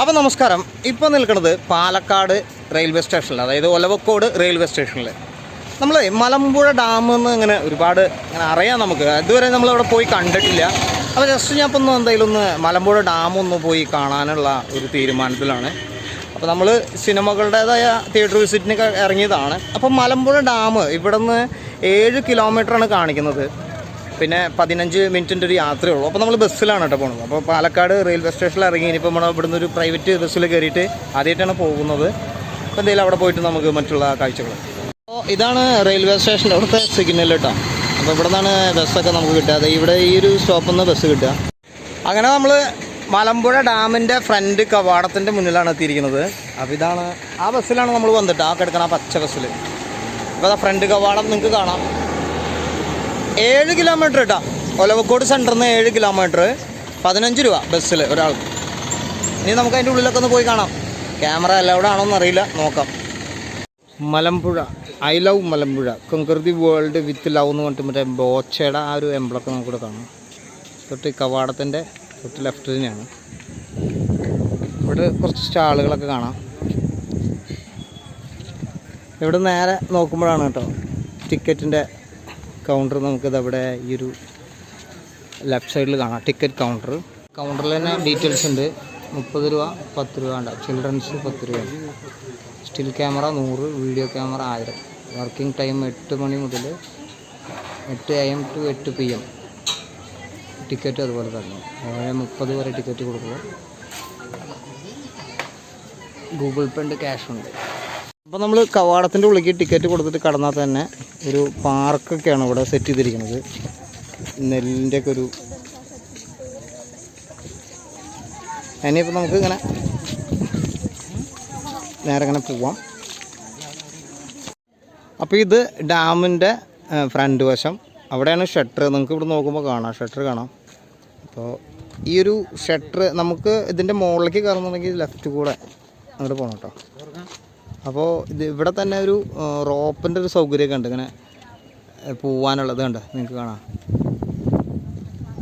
അപ്പോൾ നമസ്കാരം. ഇപ്പോൾ നിൽക്കുന്നത് പാലക്കാട് റെയിൽവേ സ്റ്റേഷനിൽ അതായത് ഒലവക്കോട് റെയിൽവേ സ്റ്റേഷനിൽ നമ്മൾ മലമ്പുഴ ഡാം എന്ന് ഇങ്ങനെ ഒരുപാട് ഇങ്ങനെ അറിയാം നമുക്ക്. ഇതുവരെ നമ്മൾ അവിടെ പോയി കണ്ടിട്ടില്ല. അപ്പോൾ ജസ്റ്റ് ഞാൻ ഇപ്പം ഒന്ന് എന്തായാലും ഒന്ന് മലമ്പുഴ ഡാം ഒന്ന് പോയി കാണാനുള്ള ഒരു തീരുമാനത്തിലാണ്. അപ്പോൾ നമ്മൾ സിനിമകളുടേതായ തിയേറ്റർ വിസിറ്റിനൊക്കെ ഇറങ്ങിയതാണ്. അപ്പോൾ മലമ്പുഴ ഡാം ഇവിടെ നിന്ന് ഏഴ് കിലോമീറ്ററാണ് കാണിക്കുന്നത്. പിന്നെ പതിനഞ്ച് മിനിറ്റിന്റെ ഒരു യാത്രയേ ഉള്ളൂ അപ്പോൾ നമ്മൾ ബസ്സിലാണ് കേട്ടോ പോകുന്നത് അപ്പോൾ പാലക്കാട് റെയിൽവേ സ്റ്റേഷനിൽ ഇറങ്ങി ഇനിയിപ്പോൾ നമ്മൾ ഇവിടുന്ന് ഒരു പ്രൈവറ്റ് ബസ്സിൽ കയറിയിട്ട് ആദ്യമായിട്ടാണ് പോകുന്നത്. അപ്പോൾ എന്തെങ്കിലും അവിടെ പോയിട്ട് നമുക്ക് മറ്റുള്ള കാഴ്ചകൾ. അപ്പോൾ ഇതാണ് റെയിൽവേ സ്റ്റേഷന്റെ അവിടുത്തെ സിഗ്നൽ കേട്ടോ. അപ്പോൾ ഇവിടെ നിന്നാണ് ബസ്സൊക്കെ നമുക്ക് കിട്ടുക. ഇവിടെ ഈ ഒരു സ്റ്റോപ്പിൽ നിന്ന് ബസ് കിട്ടുക. അങ്ങനെ നമ്മൾ മലമ്പുഴ ഡാമിന്റെ ഫ്രണ്ട് കവാടത്തിന്റെ മുന്നിലാണ് എത്തിയിരിക്കുന്നത്. അപ്പോൾ ഇതാണ് ആ ബസ്സിലാണ് നമ്മൾ വന്നിട്ട് ആ കിടക്കണ ആ പച്ച ബസ്സിൽ. അപ്പോൾ ആ ഫ്രണ്ട് കവാടം നിങ്ങൾക്ക് കാണാം. ഏഴ് കിലോമീറ്റർ കേട്ടോ ഒലവക്കോട് സെന്ററിൽ നിന്ന് ഏഴ് കിലോമീറ്റർ പതിനഞ്ച് രൂപ ബസ്സിൽ ഒരാൾക്ക്. ഇനി നമുക്ക് അതിന്റെ ഉള്ളിലൊക്കെ ഒന്ന് പോയി കാണാം. ക്യാമറ എല്ലാവിടെ ആണോന്ന് അറിയില്ല. നോക്കാം. Malampuzha. I love Malampuzha. Conquer world with love എന്ന് പറഞ്ഞിട്ട് മറ്റേ ബോച്ചയുടെ ആ ഒരു എംബ്ലൊക്കെ നമുക്കിവിടെ കാണാം. തൊട്ട് കവാടത്തിന്റെ തൊട്ട് ലെഫ്റ്റ് തന്നെയാണ്. ഇവിടെ കുറച്ച് സ്റ്റാളുകളൊക്കെ കാണാം. ഇവിടെ നേരെ നോക്കുമ്പോഴാണ് കേട്ടോ ടിക്കറ്റിന്റെ കൗണ്ടർ നമുക്കിത് അവിടെ ഈ ഒരു ലെഫ്റ്റ് സൈഡിൽ കാണാം. ടിക്കറ്റ് കൗണ്ടർ കൗണ്ടറിൽ തന്നെ ഡീറ്റെയിൽസ് ഉണ്ട്. മുപ്പത് രൂപ പത്ത് രൂപ ഉണ്ടാവും ചിൽഡ്രൻസ് പത്ത് രൂപ. സ്റ്റിൽ ക്യാമറ നൂറ് വീഡിയോ ക്യാമറ ആയിരം. വർക്കിംഗ് ടൈം എട്ട് മണി മുതൽ എട്ട് എ എം ടു എട്ട് പി എം ടിക്കറ്റ് അതുപോലെ തന്നെ. ഏഴ് മുപ്പത് വരെ ടിക്കറ്റ് കൊടുക്കുക ഗൂഗിൾ പേ ഉണ്ട് ക്യാഷ് ഉണ്ട്. അപ്പോൾ നമ്മൾ കവാടത്തിന്റെ ഉള്ളിലേക്ക് ടിക്കറ്റ് കൊടുത്തിട്ട് കടന്നാൽ തന്നെ ഒരു പാർക്കൊക്കെയാണ് ഇവിടെ സെറ്റ് ചെയ്തിരിക്കുന്നത്. നെല്ലിന്റെ ഒക്കെ ഒരു ഇനിയിപ്പോൾ നമുക്ക് ഇങ്ങനെ നേരെ ഇങ്ങനെ പോവാം. അപ്പോൾ ഇത് ഡാമിന്റെ ഫ്രണ്ട് വശം. അവിടെയാണ് ഷട്ടർ നിങ്ങൾക്ക് ഇവിടെ നോക്കുമ്പോൾ കാണാം. ഷട്ടർ കാണാം. അപ്പോൾ ഈ ഒരു ഷട്ടർ നമുക്ക് ഇതിന്റെ മുകളിലേക്ക് കയറുന്നുണ്ടെങ്കിൽ ലെഫ്റ്റ് കൂടെ അങ്ങോട്ട് പോകണം കേട്ടോ അപ്പോൾ ഇത് ഇവിടെ തന്നെ ഒരു റോപ്പിന്റെ ഒരു സൗകര്യമൊക്കെ ഉണ്ട്. ഇങ്ങനെ പോവാനുള്ളത് കണ്ട്? നിങ്ങൾക്ക് കാണാം.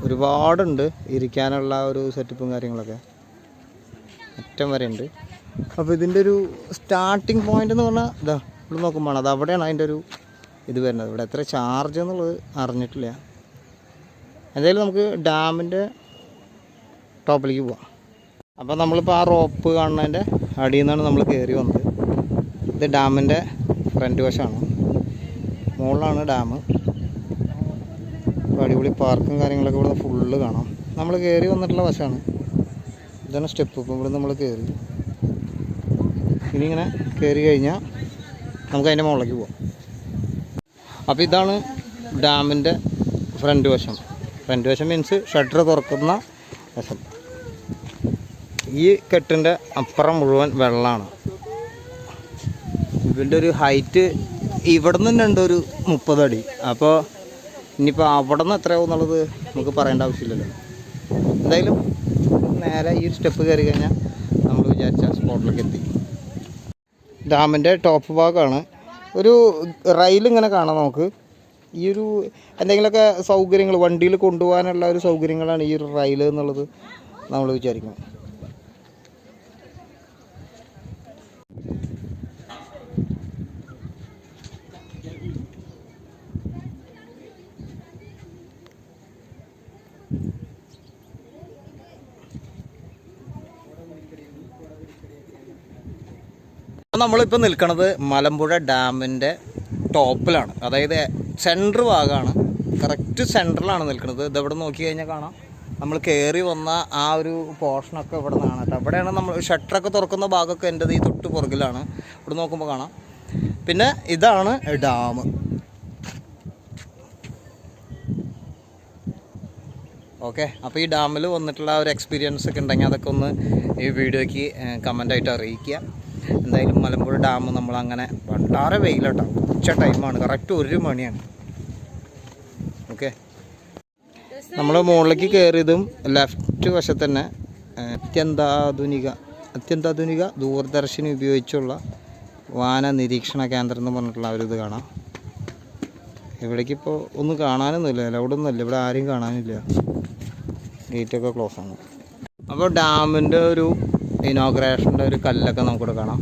ഒരുപാടുണ്ട് ഇരിക്കാനുള്ള ഒരു സെറ്റപ്പും കാര്യങ്ങളൊക്കെ. അറ്റം വരെ ഉണ്ട്. അപ്പോൾ ഇതിന്റെ ഒരു സ്റ്റാർട്ടിങ് പോയിന്റ് എന്ന് പറഞ്ഞാൽ ഇതാ ഇവിടെ നോക്കുമ്പോൾ അത് അവിടെയാണ് അതിന്റെ ഒരു ഇത് വരുന്നത്. ഇവിടെ എത്ര ചാർജ് എന്നുള്ളത് അറിഞ്ഞിട്ടില്ല. എന്തായാലും നമുക്ക് ഡാമിന്റെ ടോപ്പിലേക്ക് പോവാം. അപ്പോൾ നമ്മളിപ്പോൾ ആ റോപ്പ് കാണുന്നതിന്റെ അടിയിൽ നിന്നാണ് നമ്മൾ കയറി വന്നത്. ഇത് ഡാമിന്റെ ഫ്രണ്ട് വശമാണ്. മുകളിലാണ് ഡാം. അടിപൊളി പാർക്കും കാര്യങ്ങളൊക്കെ ഇവിടെ ഫുള്ള് കാണാം. നമ്മൾ കയറി വന്നിട്ടുള്ള വശമാണ്. ഇതാണ് സ്റ്റെപ്പ്. ഇപ്പം ഇവിടെ നമ്മൾ കയറി ഇനി ഇങ്ങനെ കയറി കഴിഞ്ഞാൽ നമുക്ക് അതിന്റെ മുകളിലേക്ക് പോവാം. അപ്പോൾ ഇതാണ് ഡാമിന്റെ ഫ്രണ്ട് വശം. ഫ്രണ്ട് വശം മീൻസ് ഷട്ടർ തുറക്കുന്ന വശം. ഈ കെട്ടിന്റെ അപ്പുറം മുഴുവൻ വെള്ളമാണ്. ഇതിന്റെ ഒരു ഹൈറ്റ് ഇവിടെ നിന്ന് ഉണ്ട് ഒരു മുപ്പത് അടി അപ്പോൾ ഇനിയിപ്പോൾ അവിടെ നിന്ന് എത്രയാവും എന്നുള്ളത് നമുക്ക് പറയേണ്ട ആവശ്യമില്ലല്ലോ. എന്തായാലും നേരെ ഈ സ്റ്റെപ്പ് കയറി കഴിഞ്ഞാൽ നമ്മൾ വിചാരിച്ച സ്പോട്ടിലേക്ക് എത്തി. ഡാമിന്റെ ടോപ്പ് ഭാഗമാണ് ഒരു റെയിൽ ഇങ്ങനെ കാണാം നമുക്ക്. ഈ ഒരു എന്തെങ്കിലുമൊക്കെ സൗകര്യങ്ങൾ വണ്ടിയിൽ കൊണ്ടുപോകാനുള്ള ഒരു സൗകര്യങ്ങളാണ് ഈ ഒരു റെയിൽ എന്നുള്ളത് നമ്മൾ വിചാരിക്കുന്നത്. നമ്മളിപ്പോൾ നിൽക്കുന്നത് മലമ്പുഴ ഡാമിന്റെ ടോപ്പിലാണ്. അതായത് സെന്റർ ഭാഗമാണ് കറക്റ്റ് സെന്ററിലാണ് നിൽക്കുന്നത് ഇതെവിടെ നോക്കി കഴിഞ്ഞാൽ കാണാം. നമ്മൾ കയറി വന്ന ആ ഒരു പോർഷനൊക്കെ ഇവിടെ നിന്നാണ് കേട്ടോ. ഇവിടെയാണ് നമ്മൾ ഷട്ടറൊക്കെ തുറക്കുന്ന ഭാഗമൊക്കെ എന്റെ ഈ തൊട്ട് പുറകിലാണ്. ഇവിടെ നോക്കുമ്പോൾ കാണാം. പിന്നെ ഇതാണ് ഡാം. ഓക്കെ അപ്പോൾ ഈ ഡാമിൽ വന്നിട്ടുള്ള ഒരു എക്സ്പീരിയൻസ് ഒക്കെ ഉണ്ടെങ്കിൽ അതൊക്കെ ഒന്ന് ഈ വീഡിയോയ്ക്ക് കമന്റായിട്ട് അറിയിക്കുക. എന്തായാലും മലമ്പുഴ ഡാം നമ്മൾ അങ്ങനെ വളരെ വെയിലട്ടോ. ഉച്ച ടൈമാണ്. കറക്റ്റ് ഒരു മണിയാണ്. ഓക്കെ. നമ്മൾ മുകളിലേക്ക് കയറിയതും ലെഫ്റ്റ് വശത്ത് തന്നെ അത്യന്താധുനിക അത്യന്താധുനിക ദൂരദർശിനി ഉപയോഗിച്ചുള്ള വാന നിരീക്ഷണ കേന്ദ്രം എന്ന് പറഞ്ഞിട്ടുള്ള ഒരു ഇത് കാണാം. ഇവിടേക്ക് ഇപ്പോൾ ഒന്നും കാണാനൊന്നുമില്ല. അവിടെ ഒന്നുമില്ല ഇവിടെ ആരും കാണാനില്ല. ഗേറ്റൊക്കെ ക്ലോസ് ആണ്. അപ്പോൾ ഡാമിന്റെ ഒരു ഇനോഗ്രേഷന്റെ ഒരു കല്ലൊക്കെ നമുക്കിവിടെ കാണാം.